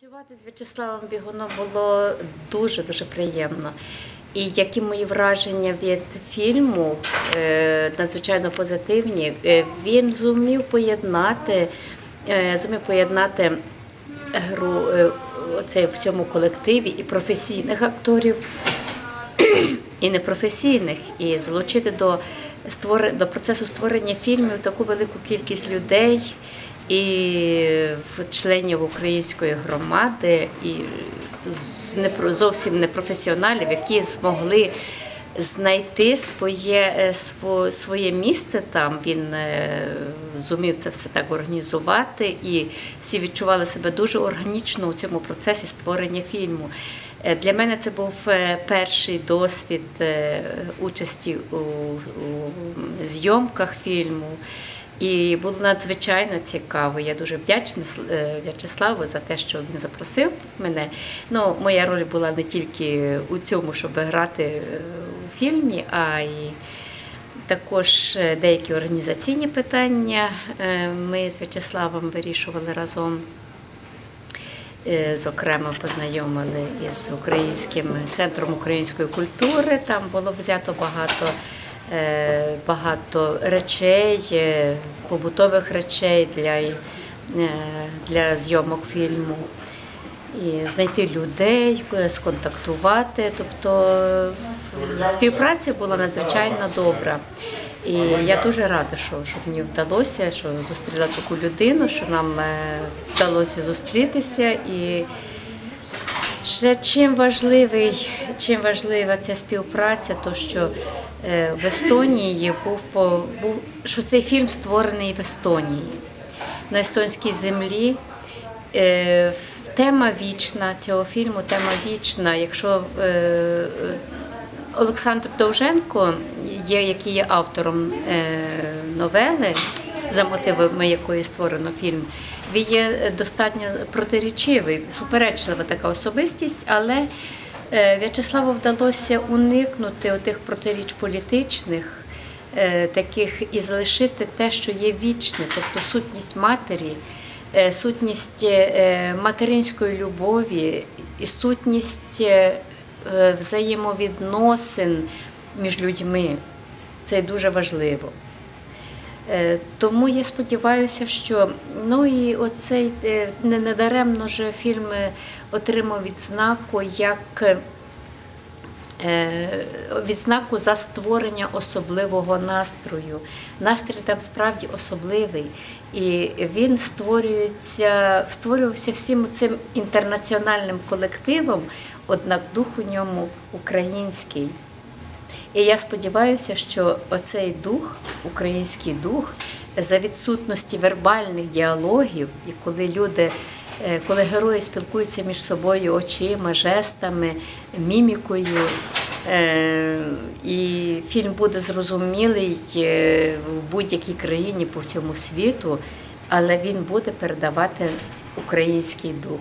Працювати з В'ячеславом Бігуном було дуже дуже приємно. І які мої враження від фільму е, надзвичайно позитивні. Е, Він зумів поєднати, е, зумів поєднати гру е, оцей в цьому колективі і професійних акторів, і непрофесійних, і залучити до до процесу створення фільмів таку велику кількість людей і членів української громади, і зовсім непрофесіоналів, які змогли знайти своє, е, своє місце там. Він е, зумів це все так організувати, і всі відчували себе дуже органічно у цьому процесі створення фільму. Е, Для мене це був перший досвід участі у зйомках фільму. І було надзвичайно цікаво. Я дуже вдячна е, В'ячеславу за те, що він запросив мене. Ну, моя роль була не тільки у цьому, щоб грати е, у фільмі, а й також е, деякі організаційні питання ми з В'ячеславом вирішували разом. Зокрема, познайомили із українським центром української культури. Там було взято багато, багато речей, е, побутових речей для, е, для зйомок фільму. І знайти людей, е, сконтактувати. Тобто е, співпраця була надзвичайно добра. І я дуже рада, що, що мені вдалося, що зустріла таку людину, що нам е, вдалося зустрітися. І ще чим важливий, чим важлива ця співпраця, то що е, в Естонії був, був що цей фільм створений в Естонії, на естонській землі. Е, Тема вічна цього фільму, тема вічна. Якщо е, Олександр Довженко, є, який є автором е, новели, за мотивами якої створено фільм, він є достатньо протирічивий, суперечлива така особистість, але е, В'ячеславу вдалося уникнути отих протиріч політичних. е, Таких і залишити те, що є вічне, тобто сутність матері, е, сутність е, материнської любові і сутність е, е, взаємовідносин між людьми. Це дуже важливо. Е, Тому я сподіваюся, що ну і оцей е, не недаремно же фільм отримав відзнаку як е, відзнаку за створення особливого настрою. Настрій там справді особливий, і він створюється, створювався всім цим інтернаціональним колективом, однак дух у ньому український. І я сподіваюся, що оцей дух, український дух, за відсутності вербальних діалогів, і коли люди, е, коли герої спілкуються між собою очима, жестами, мімікою, е, і фільм буде зрозумілий е, в будь-якій країні по всьому світу, але він буде передавати український дух.